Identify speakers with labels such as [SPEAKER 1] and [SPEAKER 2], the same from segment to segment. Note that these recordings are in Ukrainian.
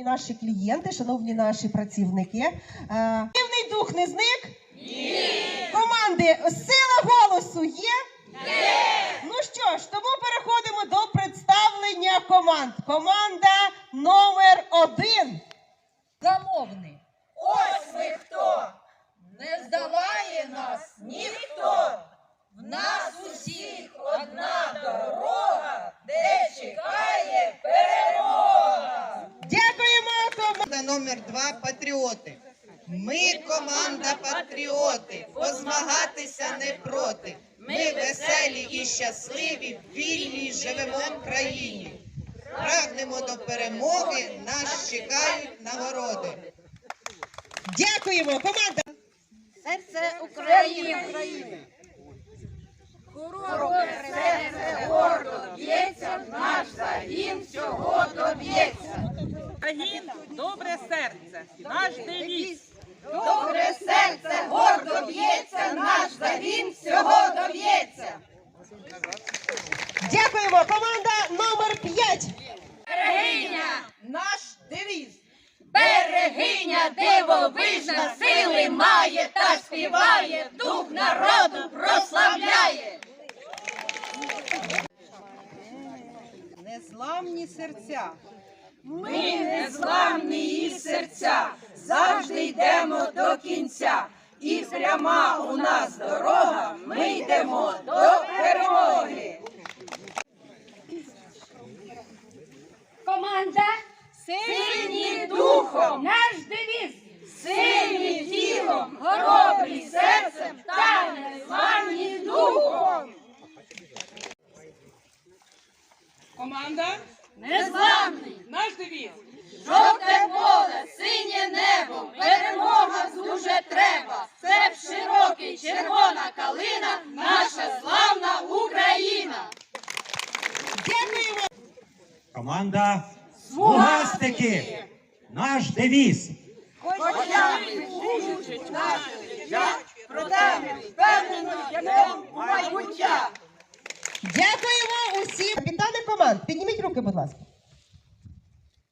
[SPEAKER 1] Шановні наші клієнти, шановні наші працівники. Е, Дивний дух не зник? Ні. Команди, сила голосу є? Є. Ну що ж, тому переходимо до представлення команд. Команда номер один.
[SPEAKER 2] замовний.
[SPEAKER 3] Ось ви хто! Не здолає нас ніхто! В нас усіх одна дорога, де чекає перемога!
[SPEAKER 1] Дякуємо команді.
[SPEAKER 4] Команда номер два патріоти. Ми команда патріоти, позмагатися не проти. Ми веселі і щасливі, в вільній живемо країні. Прагнемо до перемоги, нас чекають нагороди.
[SPEAKER 1] Дякуємо, команда.
[SPEAKER 3] Серце України! Хоробре серце гордо б'ється, наш загін всього доб'ється.
[SPEAKER 5] Загін добре серце, наш девіз.
[SPEAKER 3] Добре серце гордо б'ється, наш загін всього доб'ється.
[SPEAKER 1] Дякуємо, команда номер п'ять.
[SPEAKER 3] Берегиня,
[SPEAKER 2] Наш девіз.
[SPEAKER 3] берегиня дивовижна, сили має та співає, дух народу прославляє.
[SPEAKER 2] Незламні серця.
[SPEAKER 3] Ми незламні її серця, завжди йдемо до кінця. І пряма у нас дорога, ми йдемо до перемоги.
[SPEAKER 6] Команда
[SPEAKER 3] Сильні духом,
[SPEAKER 6] наш девіз.
[SPEAKER 3] сильні тілом, хоробрі серцем та незламні духом.
[SPEAKER 5] Команда
[SPEAKER 3] Незламний,
[SPEAKER 5] наш девіз.
[SPEAKER 3] жовте поле, синє небо, перемога дуже треба. Степ широкий, червона калина, наша славна Україна.
[SPEAKER 1] Дякуємо.
[SPEAKER 7] Команда Смугастики. Наш девіз.
[SPEAKER 3] Хоча учить наше життя, проте ми впевнено йдемо в майбуття.
[SPEAKER 1] Дякуємо усім. Капітани команд, підніміть руки, будь ласка.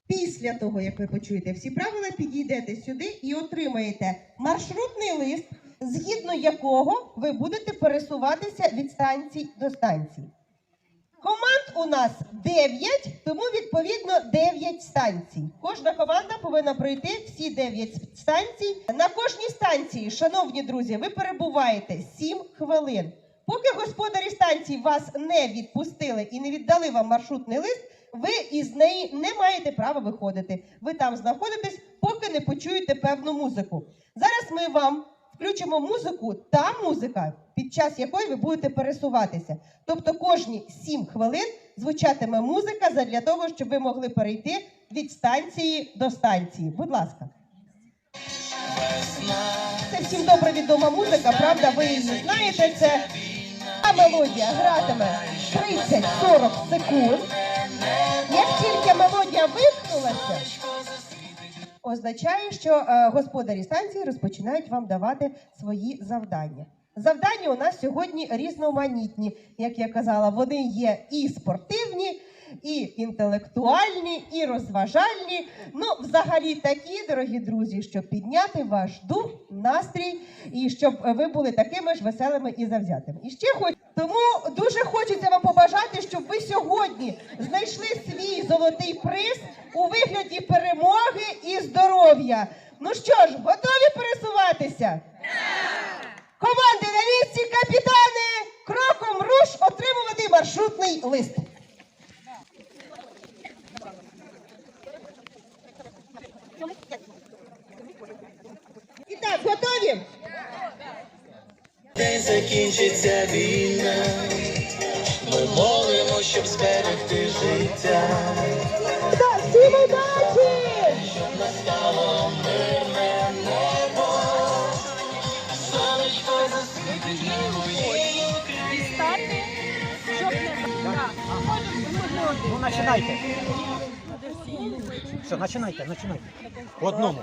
[SPEAKER 1] Після того, як ви почуєте всі правила, підійдете сюди і отримаєте маршрутний лист, згідно якого ви будете пересуватися від станцій до станцій. Команд у нас 9, тому відповідно 9 станцій. Кожна команда повинна пройти всі 9 станцій. На кожній станції, шановні друзі, ви перебуваєте 7 хвилин. Поки господарі станції вас не відпустили і не віддали вам маршрутний лист, ви із неї не маєте права виходити. Ви там знаходитесь, поки не почуєте певну музику. Зараз ми вам включимо музику, та музика, під час якої ви будете пересуватися. Тобто кожні 7 хвилин звучатиме музика задля того, щоб ви могли перейти від станції до станції. Будь ласка. Це всім добре відома музика, правда, ви її знаєте. Це а мелодія гратиме 30-40 секунд. Як тільки мелодія вимкнулася, означає, що е, господарі станції розпочинають вам давати свої завдання. Завдання у нас сьогодні різноманітні. Як я казала, вони є і спортивні, і інтелектуальні, і розважальні. Ну, взагалі такі, дорогі друзі, щоб підняти ваш дух, настрій, і щоб ви були такими ж веселими і завзятими. І ще хоч тому дуже хочеться вам побажати, щоб ви сьогодні знайшли свій золотий приз у вигляді перемоги і здоров'я. Ну що ж, готові пересуватися? Команди на місці, капітани, кроком руш отримувати маршрутний лист. І так, готові?
[SPEAKER 8] День закінчиться війна. Ми молимо, щоб зберегти життя.
[SPEAKER 1] Так, всім удачі!
[SPEAKER 8] Щоб настало мирне небо. Сонечко засвітить на моїй Україні.
[SPEAKER 9] Ну, начинайте. Все, начинайте, начинайте. По одному.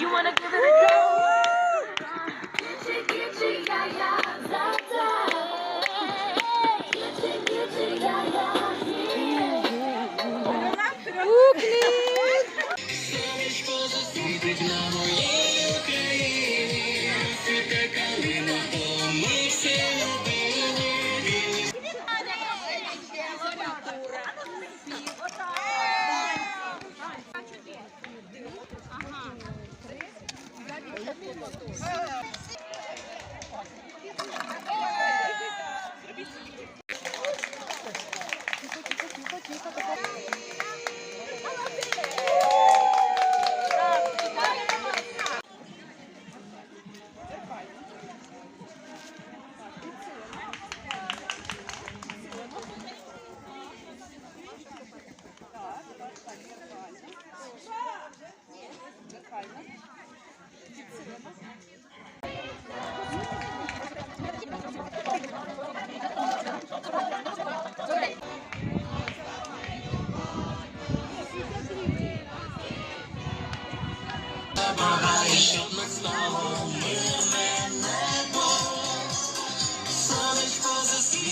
[SPEAKER 3] You wanna give it a go?
[SPEAKER 6] Ooh, please.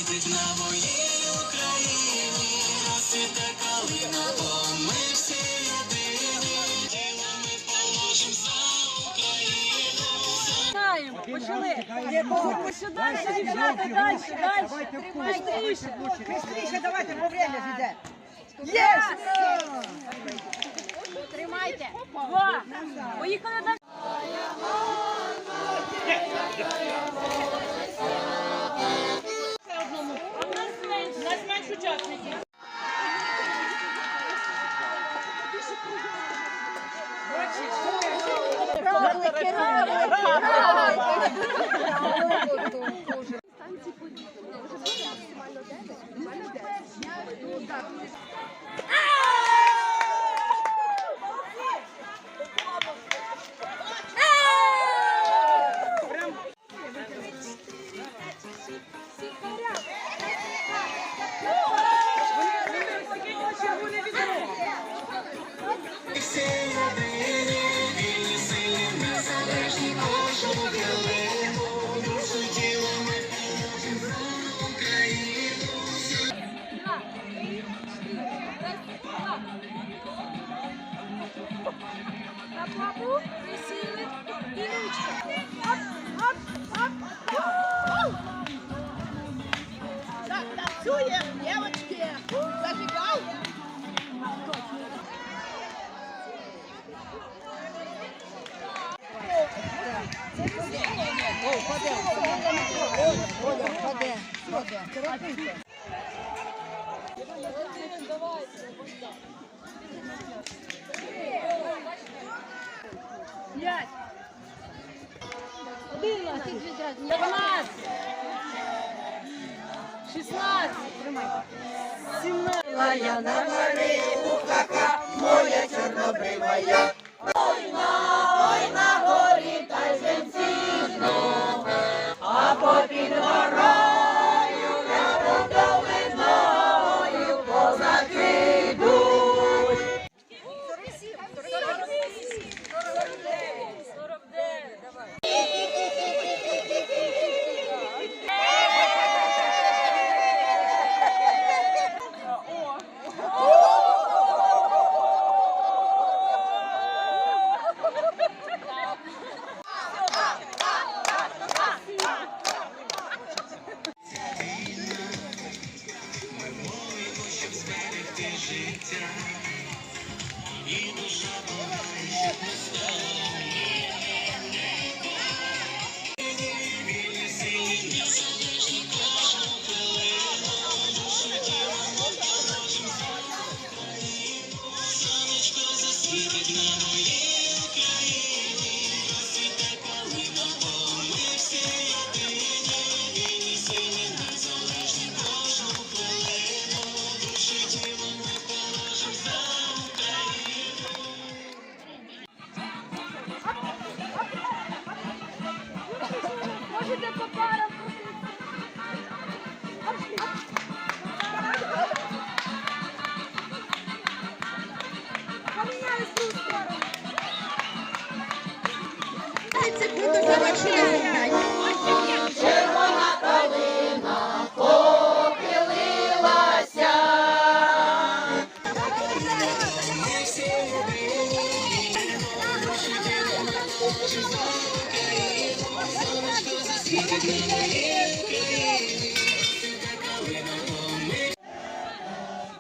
[SPEAKER 2] світить на моїй Україні, розсвіте калина, бо ми всі єдині. Діло ми положим за Україну.
[SPEAKER 6] Почали.
[SPEAKER 2] Що далі,
[SPEAKER 3] дівчата, далі, далі. Швидше,
[SPEAKER 2] швидше, давайте, бо время ж іде. Є!
[SPEAKER 3] Тримайте. Два. Поїхали далі. У нас менш учасників. П'ять. Одинадцять. Дванадцять. Шістнадцять. Тримайте. Сімнадцять.
[SPEAKER 2] Я на Марію, кака, моя чорнобривая. Ой на, ой на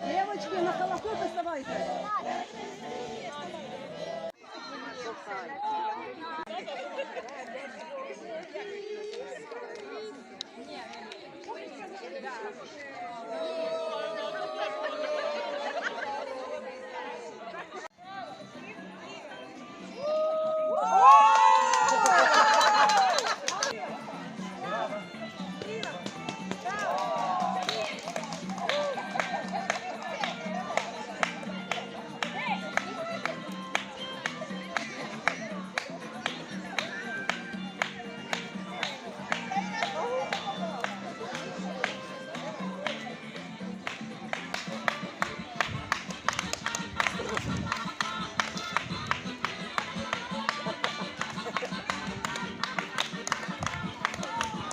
[SPEAKER 3] Девочки, на холодку доставайте.
[SPEAKER 1] Ні,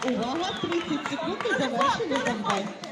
[SPEAKER 1] Увага, 30 секунд і завершення завдання.